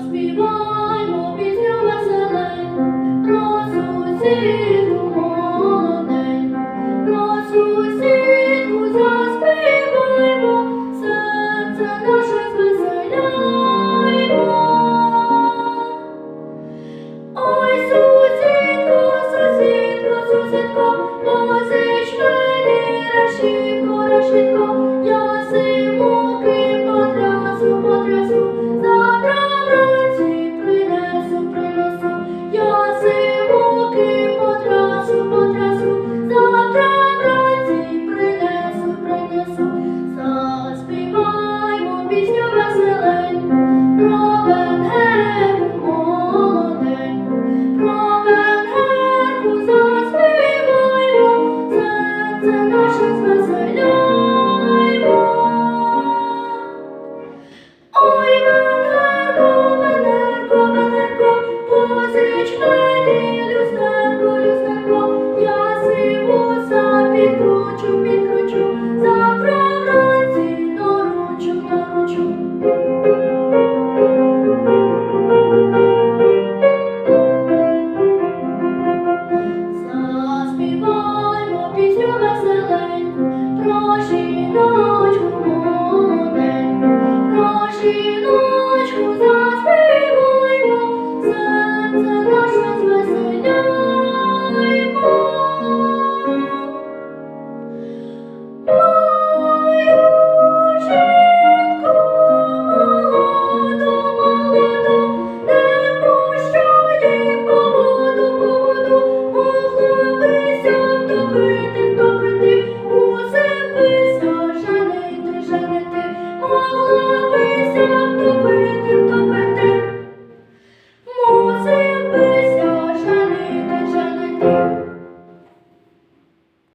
Заспіваймо пісню веселеньку, про сусіду молоденьку, про сусіду you.